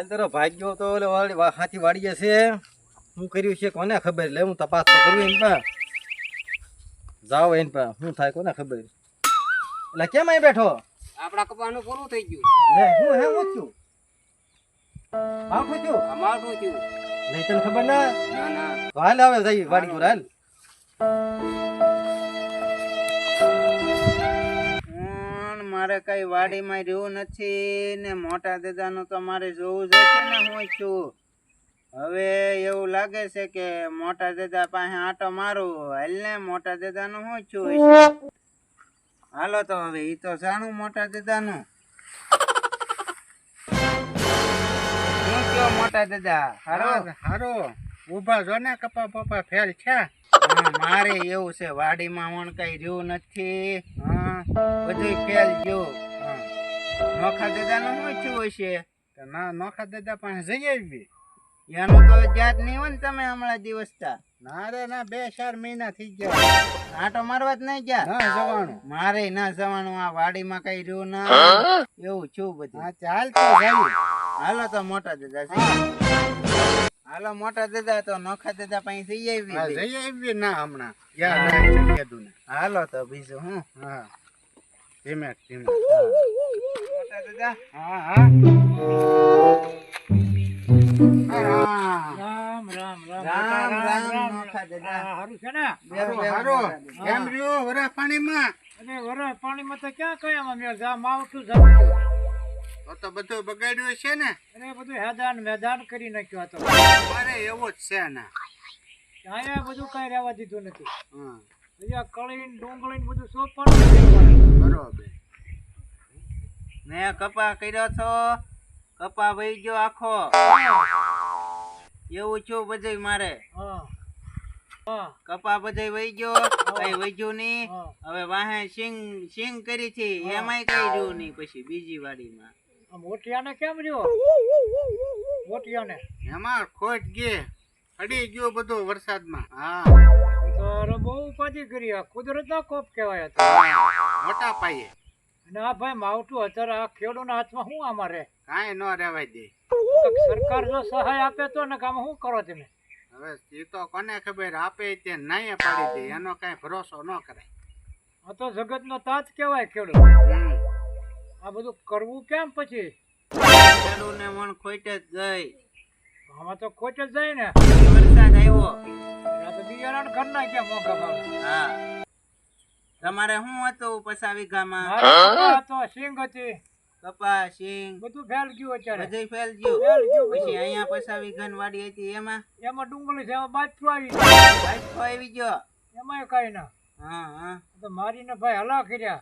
હાલ તારો ભાગ્યો તો હાથી વાળી છે હું કર્યું છે કોને ખબર? લે હું તપાસ તો કરું એમ પા જાઓ એમ પા શું થાય કોને ખબર? એટલે કેમ અહીં બેઠો? આપડા કપાનું પૂરું થઈ ગયું? લે હું હે હું છું? આવું થયું? અમારું છું નહીં તને ખબર ના? ના હાલ આવે જઈ વાડી હાલ. મારે કઈ વાડીમાં રહેવું નથી ને મોટા દાદાનું તો મારે જોવું જશે ને હું છું. હવે એવું લાગે છે કે મોટા દાદા પાસે આટો મારું. હાલ ને મોટા દાદાનું હું છું. હાલો તો હવે ઈ તો જાણું મોટા દાદાનું. શું કયો મોટા દાદા? હારો? હારો? ઊભા જો ને કપા પપા ફેલ છે મારે એવું છે વાડીમાં કઈ રહ્યું નથી. હા. બધું ફેલ ગયું. હા. નોખા દાદાનું શું થયું હશે? તો ના નોખા દાદા પાસે જઈ આવી એનું તો જાત નહીં હોય ને તમે હમણાં દિવસતા ના રે ના બે ચાર મહિના થઈ ગયા. આટો મારવા જ નહીં ગયા? ના જવાનું. મારે ના જવાનું આ વાડીમાં કઈ રહ્યું ના. એવું છું બધું. હા ચાલ તો જઈએ હાલો તો મોટા દાદા છે. હાલો મોટા દાદા તો નોખા દાદા પાસે જઈ આવી જઈ આવી ના હમણાં. હાલો તો બીજું હું હા. ધીમે ધીમે મોટા દાદા હા હા રામ રામ રામ રામ નોખા હારું છે ને? બેહો, બેહો, હારો. મોટા દાદા. કેમ રહ્યો વરા પાણીમાં? અરે વરસ પાણીમાં તો ક્યાં મેળ જા માવઠું જતું તો તો બધું બગાડ્યું છે ને? અરે બધું હેદાન મેદાન કરી નાખ્યું હતો. મારે એવો જ છે ને. અહીંયા બધું કઈ રહેવા દીધું નથી. હા. અહીંયા કળીને ડુંગળીને બધું સોંપવાનું બરોબર. મેં કપા કર્યો છો? કપા વહી ગયો આખો? એવું છું બધું મારે. હા. હા કપા બધું વહી ગયો? કઈ વહ્યું નહીં? હવે વાહે સિંગ સિંગ કરી હતી એમાંય કઈ રહ્યું નહીં પછી બીજી વાડીમાં. મોટિયાને કેમ રહ્યો? મોટિયાને? એમાં ખોટ ગયે. અડી ગયો બધો વરસાદમાં. હા. અરે બહુ ઉપાધિ કરી આ કુદરતનો કોપ કહેવાય હતો. મોટા પાયે. અને આ ભાઈ માવઠું અત્યારે આ ખેડૂતના હાથમાં શું અમારે કાંઈ ન રહેવાય દે. સરકાર જો સહાય આપે તો ને કામ શું કરો તમે? હવે એ તો કોને ખબર આપે તે નહીં પાડી દે એનો કાંઈ ભરોસો ન કરાય. આ તો જગતનો તાજ કહેવાય ખેડૂત. આ બધું કરવું કેમ પછી? ખેડૂને મન ખોટે જ જાય. આમાં તો ખોટે જ જાય ને. વરસાદ આવ્યો. બિયારણ હા. તમારે શું હતું પસા વીઘામાં? મારે સિંગ હતી કપા સિંગ બધું ફેલ ગયું અત્યારે. બધું ફેલ ગયું? ફેલ ગયું પછી અહીંયા પસા વીઘાની વાડી હતી એમાં? એમાં ડુંગળી છે એમાં બાજુ આવી બાજુ આવી ગયો? એમાં કઈ ના. હા હા. તો મારીને ભાઈ હલા કર્યા.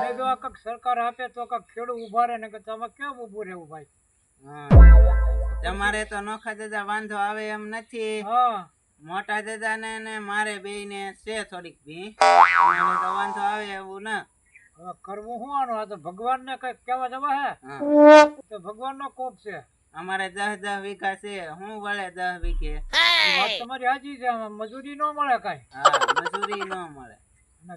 મેં જો આ કંઈક સરકાર આપે તો કંઈક ખેડૂત ઊભા રહે ને કે તમે કેમ ઊભું રહેવું ભાઈ? હા. તમારે તો નોખા દાદા વાંધો આવે એમ નથી. હા. મોટા દાદા ને ને મારે બે ને છે થોડીક ભી તો વાંધો આવે એવું ને. હવે કરવું શું આનું? આ તો ભગવાનને કંઈક કહેવા જવા હે. તો ભગવાનનો કોપ છે. અમારે દસ દસ વીઘા છે. હું વળે દસ વીઘે. વાત તમારી હાજી છે. મજૂરી ન મળે કઈ. હા મજૂરી ન મળે.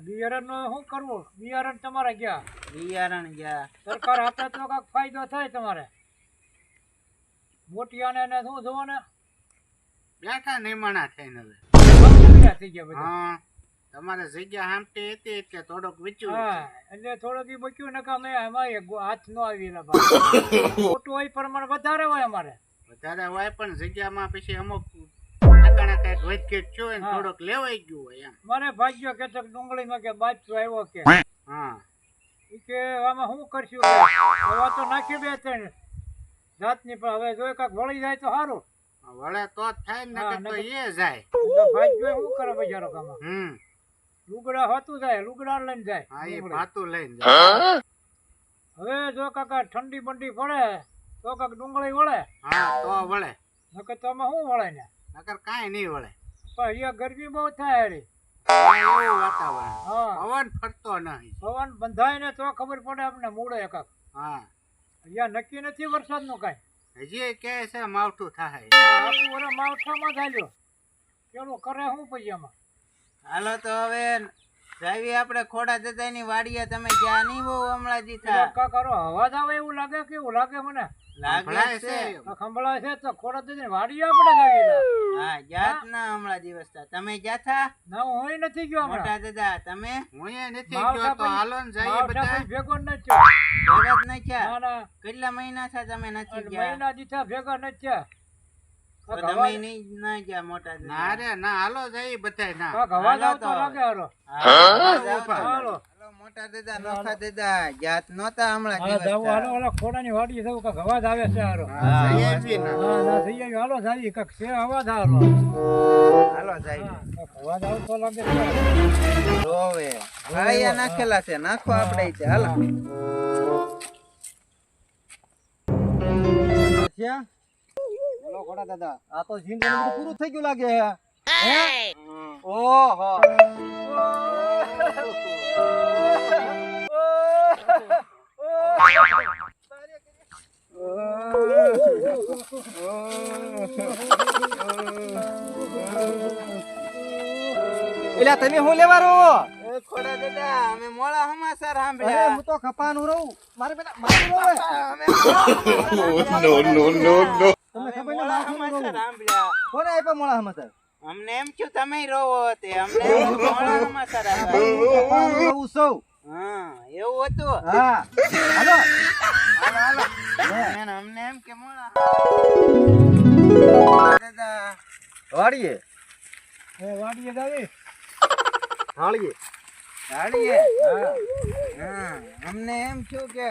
બિયારણનું શું કરવું? બિયારણ તમારે ગયા બિયારણ ગયા સરકાર આપે તો કાંઈક ફાયદો થાય તમારે. મોટિયાને ને શું જોવાને બેઠા નિમાણા થઈને હવે. થઈ ગયા બધા. હા તમારે જગ્યા હામટી હતી એટલે થોડોક વિચું હા એટલે થોડોક ઈ બચ્યું ને કે અમે એમાં ગો- હાથ નો આવી ખોટું હોય પ્રમાણે વધારે હોય અમારે. વધારે હોય પણ જગ્યામાં પછી અમુક. થોડોક લેવાઈ ગયું હોય એમ. મારે ભાગ્યો કે ડુંગળી ડુંગળીમાં કે બાજુ આવ્યો કે. હા. ઈ કે આમાં શું કરશું? તો નાખી બે ત્રણ જાતની પણ હવે જો કાંક વળી જાય તો સારું. વળે તો જ થાય ને નકર તો એ જાય. તો ભાગ્યો શું કરે બજારો કામાં? હમ. લુગડા હોતું જાય લુગડા લઈને જાય હા એ. ભાતું લઈને જાય. હવે જો કાકા ઠંડી બંડી પડે તો કાક ડુંગળી વળે. હા તો વળે. નકર તો આમાં શું વળે ને? નકર કાંઈ નહીં વળે. પણ અહીંયા ગરમી બહુ થાય રે વાતાવરણ. હા. પવન ફરતો નહીં. પવન બંધાય ને તો ખબર પડે આપણે મૂળે કાક. હા. અહીંયા નક્કી નથી વરસાદનું કાંઈ. હજી કે છે માવઠું થાય. વરસ માવઠામાં ચાલ્યો પેલું કરે હું પછી આમાં? હાલો તો હવે જાવી આપણે ખોડા દાદાની વાડીએ તમે ગયા નહીં બહુ હમણાં જીતા કરો અવાજ આવે એવું લાગે કેવું લાગે મને? લાગે છે. ખંભળાય છે તો ખોડા દઈને વાડીએ આપણે ના. હમણાં દિવસ તમે જ્યાં થા ના હું હોય નથી ગયો હમણાં. મોટા દાદા તમે? હું નથી ગયો તો હાલો ને જઈએ બધા ભેગો ન નથી થયો. ભેગા જ થયા? ના ના. કેટલા મહિના થા તમે નથી ગયા? મહિના દીઠા ભેગા નથી થયા. તમે નહીં ના ગયા મોટા ના રે ના હાલો જઈએ બધા ના. તો. લાગે. હાલો, મોટા દાદા નોખા દાદા જાત નહોતા હમણાં હાલો, દિવસ જાવું, હાલો, ખોડાની વાડીએ જાવું, કાંક અવાજ આવે છે હારો. હા, ના. થઈ આવ્યું, હાલો, જાઈએ, કાંક છે અવાજ હારો. હાલો જાય હા, કાંક અવાજ લાગે રોવે ભાળિયા નાખેલા છે નાખો આપણે હાલો? બોલો ખોડા દાદા. આ તો જિંદગીનું પૂરું થઈ ગયું લાગે હે? ઓહો. એલા તમે હું લેવાનો? એ ખોડા દાદા અમે મોળા હમાસર સાંભળ્યા. હું તો કપાનું રહું. મારે પેલા મારું અમે નો નો નો ને મોડા મારું મોળા હમાસર સાંભળ્યા. કોને આપ્યા મોળા હમાસર? અમને એમ કે તમે રોવો તે અમને મોળા હમાસર રહું સૌ. હા એવું હતું. હા. હાલો. હાલો હાલો. અમને એમ કે મોડા દાદા. વાડીએ? એ વાડીએ જાવી. હાળીએ ગાડીએ હા. અમને એમ થયું કે